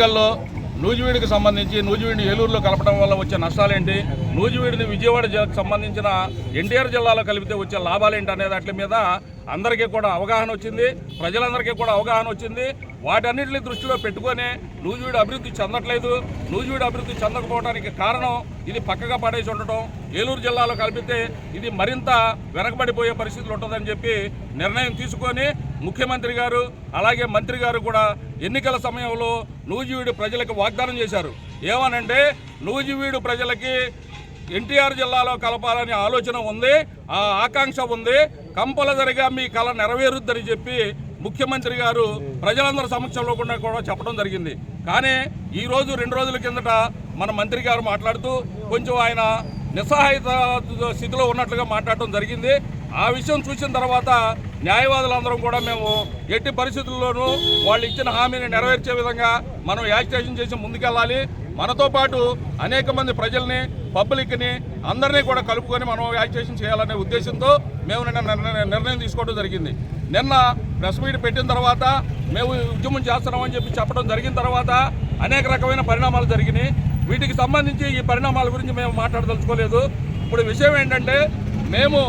ఎన్నికల్లో నూజివీడికి సంబంధించి నూజివీడిని ఏలూరులో కలపడం వల్ల వచ్చే నష్టాలేంటి? నూజివీడిని విజయవాడ జిల్లాకు సంబంధించిన ఎన్టీఆర్ జిల్లాలో కలిపితే వచ్చే లాభాలేంటి అనే దాంట్ల మీద అందరికీ కూడా అవగాహన వచ్చింది. ప్రజలందరికీ కూడా అవగాహన వచ్చింది. వాటన్నిటిని దృష్టిలో పెట్టుకొని నూజివీడు అభివృద్ధి చెందట్లేదు. నూజివీడు అభివృద్ధి చెందకపోవడానికి కారణం ఇది పక్కగా పడేసి ఉండటం. ఏలూరు జిల్లాలో కలిపితే ఇది మరింత వెనకబడిపోయే పరిస్థితులు ఉంటుందని చెప్పి నిర్ణయం తీసుకొని ముఖ్యమంత్రి గారు అలాగే మంత్రి గారు కూడా ఎన్నికల సమయంలో నూజివీడు ప్రజలకు వాగ్దానం చేశారు. ఏమనంటే నూజివీడు ప్రజలకి ఎన్టీఆర్ జిల్లాలో కలపాలనే ఆలోచన ఉంది. ఆ ఆకాంక్ష ఉంది. కంపల్సరిగా మీ కళ నెరవేరుద్దని చెప్పి ముఖ్యమంత్రి గారు ప్రజలందరి సమక్షంలో కూడా కూడా చెప్పడం జరిగింది. కానీ ఈ రోజు రెండు రోజుల కిందట మన మంత్రి గారు మాట్లాడుతూ కొంచెం ఆయన నిస్సహాయత స్థితిలో ఉన్నట్లుగా మాట్లాడటం జరిగింది. ఆ విషయం చూసిన తర్వాత న్యాయవాదులందరం కూడా మేము ఎట్టి పరిస్థితుల్లోనూ వాళ్ళు ఇచ్చిన హామీని నెరవేర్చే విధంగా మనం యాజిటేషన్ చేసి ముందుకెళ్ళాలి. మనతో పాటు అనేక మంది ప్రజల్ని పబ్లిక్ని అందరినీ కూడా కలుపుకొని మనం యాజిటేషన్ చేయాలనే ఉద్దేశంతో మేము నిన్న నిర్ణయం తీసుకోవడం జరిగింది. నిన్న ప్రెస్ మీట్ పెట్టిన తర్వాత మేము ఉద్యమం చేస్తున్నామని చెప్పి చెప్పడం జరిగిన తర్వాత అనేక రకమైన పరిణామాలు జరిగినాయి. వీటికి సంబంధించి ఈ పరిణామాల గురించి మేము మాట్లాడదలుచుకోలేదు. ఇప్పుడు విషయం ఏంటంటే మేము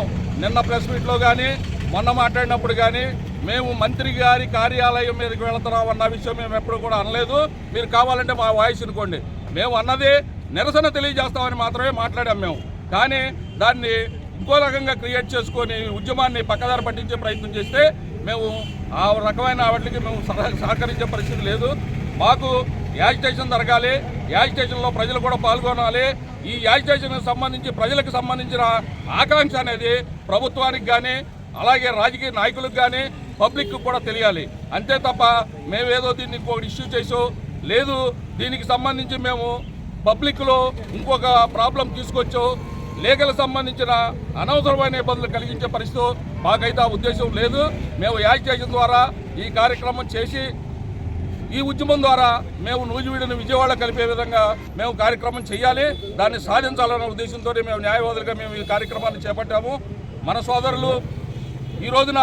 నిన్న ప్రెస్ మీట్లో కానీ మొన్న మాట్లాడినప్పుడు కానీ మేము మంత్రి గారి కార్యాలయం మీదకి వెళుతున్నాం అన్న విషయం మేము ఎప్పుడు కూడా అనలేదు. మీరు కావాలంటే మా వాయిస్ అనుకోండి మేము అన్నది నిరసన తెలియజేస్తామని మాత్రమే మాట్లాడాం మేము. కానీ దాన్ని ఇంకో రకంగా క్రియేట్ చేసుకొని ఉద్యమాన్ని పక్కదారి పట్టించే ప్రయత్నం చేస్తే మేము ఆ రకమైన వాటికి మేము సహ- సహకరించే పరిస్థితి లేదు. మాకు యాజిటేషన్ జరగాలి. యాజిటేషన్లో ప్రజలు కూడా పాల్గొనాలి. ఈ యాజిటేషన్కి సంబంధించి ప్రజలకు సంబంధించిన ఆకాంక్ష అనేది ప్రభుత్వానికి కానీ అలాగే రాజకీయ నాయకులకు కానీ పబ్లిక్ కూడా తెలియాలి. అంతే తప్ప మేమేదో దీన్ని ఇంకొకటి ఇష్యూ చేసో లేదు దీనికి సంబంధించి మేము పబ్లిక్లో ఇంకొక ప్రాబ్లం తీసుకొచ్చో లేఖలకు సంబంధించిన అనవసరమైన ఇబ్బందులు కలిగించే పరిస్థితి మాకైతే ఆ ఉద్దేశం లేదు. మేము యాజిటేషన్ ద్వారా ఈ కార్యక్రమం చేసి ఈ ఉద్యమం ద్వారా మేము నూజివీడిని విజయవాడ కలిపే విధంగా మేము కార్యక్రమం చేయాలి. దాన్ని సాధించాలన్న ఉద్దేశంతో మేము న్యాయవాదులుగా మేము ఈ కార్యక్రమాన్ని చేపట్టాము. మన సోదరులు ఈ రోజున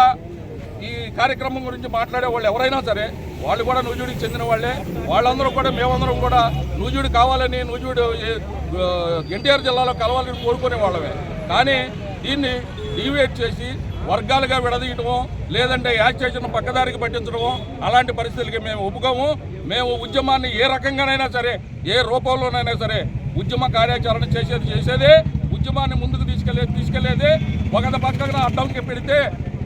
ఈ కార్యక్రమం గురించి మాట్లాడే వాళ్ళు ఎవరైనా సరే వాళ్ళు కూడా నూజుడికి చెందిన వాళ్ళే. వాళ్ళందరూ కూడా మేమందరం కూడా నూజుడు కావాలని నూజుడు ఎన్టీఆర్ జిల్లాలో కలవాలని కోరుకునే వాళ్ళమే. కానీ దీన్ని డివేట్ చేసి వర్గాలుగా విడదీయటమో లేదంటే యాక్సేషన్ పక్కదారికి పట్టించడమో అలాంటి పరిస్థితులకి మేము ఒప్పుకోము. మేము ఉద్యమాన్ని ఏ రకంగానైనా సరే ఏ రూపంలోనైనా సరే ఉద్యమ కార్యాచరణ చేసేది చేసేదే ఉద్యమాన్ని ముందుకు తీసుకెళ్ళే తీసుకెళ్ళేదే ఒక పక్కన అడ్డంకి పెడితే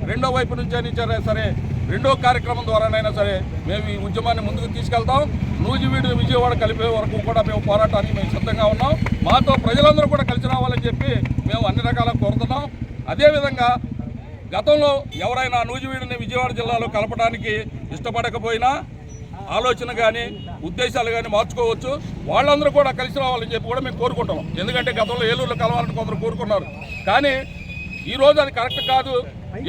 రెండో వైపు నుంచి అయినా సరే రెండో కార్యక్రమం ద్వారానైనా సరే మేము ఈ ఉద్యమాన్ని ముందుకు తీసుకెళ్తాం. నూజివీడు విజయవాడ కలిపే వరకు కూడా మేము పోరాటానికి మేము సిద్ధంగా ఉన్నాం. మాతో ప్రజలందరూ కూడా కలిసి రావాలని చెప్పి మేము అన్ని రకాల కోరుతున్నాం. అదేవిధంగా గతంలో ఎవరైనా నూజివీడుని విజయవాడ జిల్లాలో కలపడానికి ఇష్టపడకపోయినా ఆలోచన కానీ ఉద్దేశాలు కానీ మార్చుకోవచ్చు. వాళ్ళందరూ కూడా కలిసి రావాలని చెప్పి కూడా మేము కోరుకుంటున్నాం. ఎందుకంటే గతంలో ఏలూరులో కలవాలని కొందరు కోరుకున్నారు. కానీ ఈ రోజు అది కరెక్ట్ కాదు.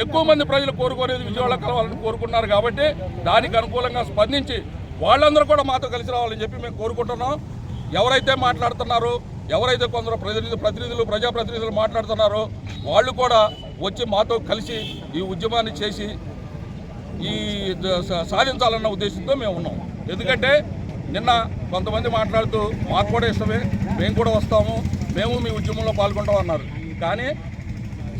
ఎక్కువ మంది ప్రజలు కోరుకునేది విజయవాడ కలవాలని కోరుకున్నారు కాబట్టి దానికి అనుకూలంగా స్పందించి వాళ్ళందరూ కూడా మాతో కలిసి రావాలని చెప్పి మేము కోరుకుంటున్నాం. ఎవరైతే మాట్లాడుతున్నారో ఎవరైతే కొందరు ప్రతినిధులు ప్రతినిధులు ప్రజాప్రతినిధులు మాట్లాడుతున్నారో వాళ్ళు కూడా వచ్చి మాతో కలిసి ఈ ఉద్యమాన్ని చేసి ఈ సాధించాలన్న ఉద్దేశంతో మేము ఉన్నాం. ఎందుకంటే నిన్న కొంతమంది మాట్లాడుతూ మాకు కూడా ఇష్టమే మేము కూడా వస్తాము మేము మీ ఉద్యమంలో పాల్గొంటాం అన్నారు కానీ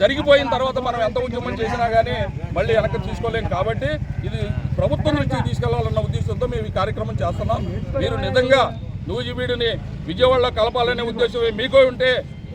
జరిగిపోయిన తర్వాత మనం ఎంత ఉద్యమం చేసినా కానీ మళ్ళీ వెనక్కి తీసుకోలేం కాబట్టి ఇది ప్రభుత్వం నుంచి తీసుకెళ్ళాలన్న ఉద్దేశంతో మేము ఈ కార్యక్రమం చేస్తున్నాం. మీరు నిజంగా నూజివీడుని విజయవాడలో కలపాలనే ఉద్దేశం మీకు ఉంటే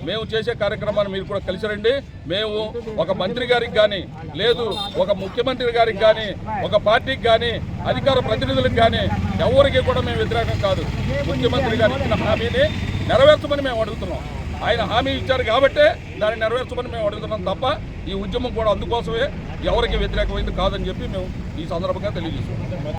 మేము చేసే కార్యక్రమాన్ని మీరు కూడా కలిసి రండి. మేము ఒక మంత్రి గారికి కానీ లేదు ఒక ముఖ్యమంత్రి గారికి కానీ ఒక పార్టీకి కానీ అధికార ప్రతినిధులకు కానీ ఎవరికి కూడా మేము వ్యతిరేకం కాదు. ముఖ్యమంత్రి గారు ఇచ్చిన హామీని నెరవేర్చమని మేము అడుగుతున్నాం. ఆయన హామీ ఇచ్చారు కాబట్టే దాన్ని నెరవేర్చమని మేము అడుగుతున్నాం తప్ప ఈ ఉద్యమం కూడా అందుకోసమే ఎవరికి వ్యతిరేకమైంది కాదని చెప్పి మేము ఈ సందర్భంగా తెలియజేస్తున్నాం.